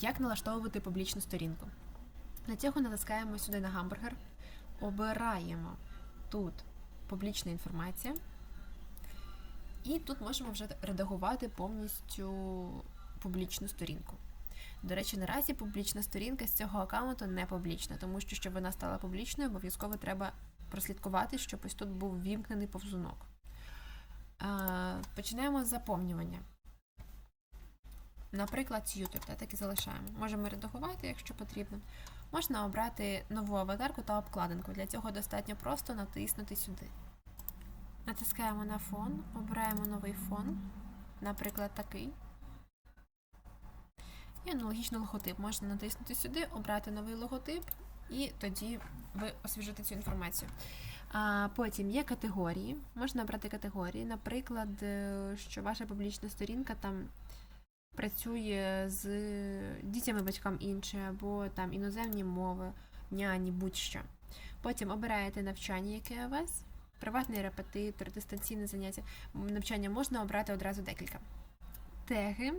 Як налаштовувати публічну сторінку? Для цього натискаємо сюди на гамбургер, обираємо тут публічна інформація, і тут можемо вже редагувати повністю публічну сторінку. До речі, наразі публічна сторінка з цього аккаунту не публічна, тому що щоб вона стала публічною, обов'язково треба прослідкувати, щоб ось тут був вімкнений повзунок. А, Починаємо з заповнювання. Наприклад, та, так і залишаємо. Можемо редагувати, якщо потрібно. Можна обрати нову аватарку та обкладинку. Для цього достатньо просто натиснути сюди. Натискаємо на фон, обираємо новий фон, наприклад, такий. І аналогічно логотип. Можна натиснути сюди, обрати новий логотип, і тоді ви освіжите цю інформацію. А потім є категорії. Можна обрати категорії. Наприклад, е, що ваша публічна сторінка там працює з дітями батькам інші, або там іноземні мови, няні, будь-що. Потім обираєте навчання, яке у вас, приватний репетитор, дистанційне заняття. Навчання можна обрати одразу декілька. Теги,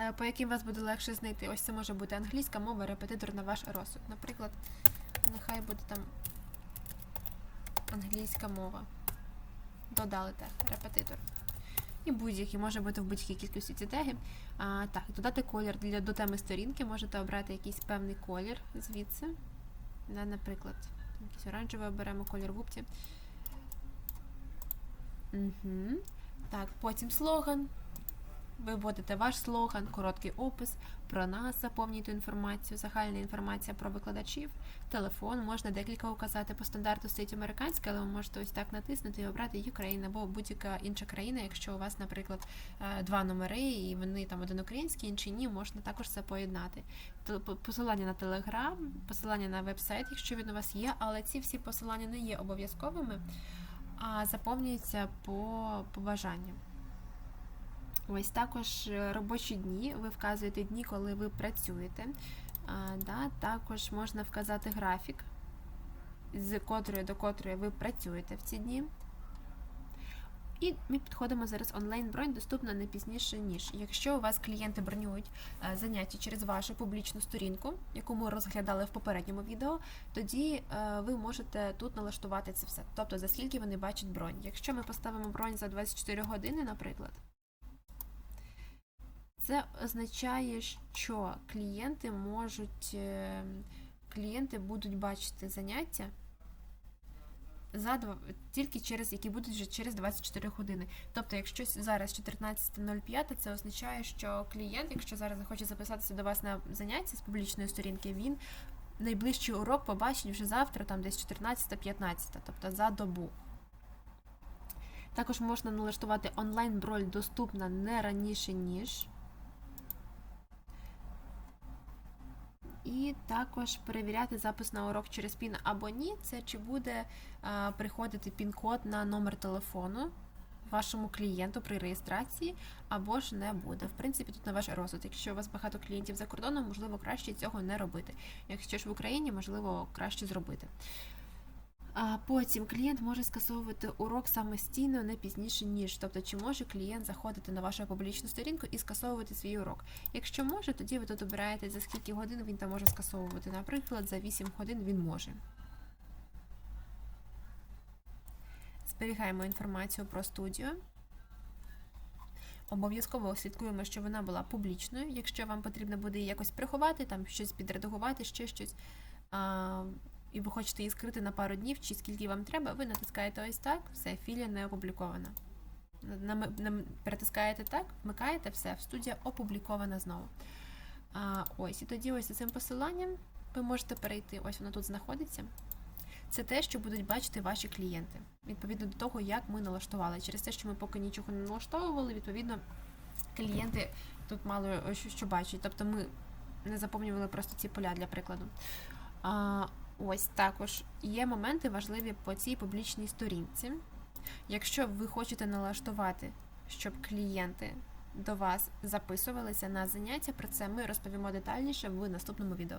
е, по яким вас буде легше знайти. Ось це може бути англійська мова, репетитор на ваш розсуд. Наприклад, нехай буде там англійська мова. Додали тег, репетитор. І будь-які, може бути в будь-якій кількості ці теги. А, так, додати колір для до теми сторінки, можете обрати якийсь певний колір звідси. Да, наприклад, якийсь оранжевий оберемо колір губці. Угу. Так, потім слоган. Ви вводите ваш слоган, короткий опис про нас, заповнюєте інформацію, загальна інформація про викладачів, телефон, можна декілька указати по стандарту стоїть американське, але ви можете ось так натиснути і обрати Ukraine або будь-яка інша країна. Якщо у вас, наприклад, е, два номери, і вони там один український, інший ні, можна також це поєднати. Посилання на телеграм, посилання на веб-сайт, якщо він у вас є, але ці всі посилання не є обов'язковими, а заповнюються по, по бажанню. Ось також е, робочі дні. Ви вказуєте дні, коли ви працюєте. А, да, також можна вказати графік, з котрої до котрої ви працюєте в ці дні. І ми підходимо зараз онлайн-бронь, доступна не пізніше, ніж. Якщо у вас клієнти бронюють е, заняття через вашу публічну сторінку, яку ми розглядали в попередньому відео, тоді е, ви можете тут налаштувати це все. Тобто за скільки вони бачать бронь. Якщо ми поставимо бронь за 24 години, наприклад, це означає, що клієнти можуть, е, клієнти будуть бачити заняття за два, тільки через які будуть вже через 24 години. Тобто, якщо зараз 14.05, це означає, що клієнт, якщо зараз захоче записатися до вас на заняття з публічної сторінки, він найближчий урок побачить вже завтра, там десь 14-15, тобто за добу. Також можна налаштувати онлайн-броль доступна не раніше, ніж. І також перевіряти запис на урок через пін або ні, це чи буде а, приходити пін-код на номер телефону вашому клієнту при реєстрації, або ж не буде. В принципі, тут на ваш розсуд. Якщо у вас багато клієнтів за кордоном, можливо, краще цього не робити. Якщо ж в Україні, можливо, краще зробити. А потім клієнт може скасовувати урок самостійно не пізніше, ніж. Тобто, чи може клієнт заходити на вашу публічну сторінку і скасовувати свій урок. Якщо може, тоді ви тут обираєте, за скільки годин він там може скасовувати. Наприклад, за 8 годин він може. Зберігаємо інформацію про студію. Обов'язково слідкуємо, щоб вона була публічною. Якщо вам потрібно буде якось приховати, там щось підредагувати, ще щось. І ви хочете її скрити на пару днів, чи скільки вам треба, ви натискаєте ось так, все, філія не опублікована. Перетискаєте так, вмикаєте все, студія опублікована знову. А, ось, і тоді ось за цим посиланням ви можете перейти, ось воно тут знаходиться. Це те, що будуть бачити ваші клієнти, відповідно до того, як ми налаштували. Через те, що ми поки нічого не налаштовували, відповідно, клієнти тут мало е, що бачать. Тобто ми не заповнювали просто ці поля для прикладу. А, ось також є моменти важливі по цій публічній сторінці. Якщо ви хочете налаштувати, щоб клієнти до вас записувалися на заняття, про це ми розповімо детальніше в наступному відео.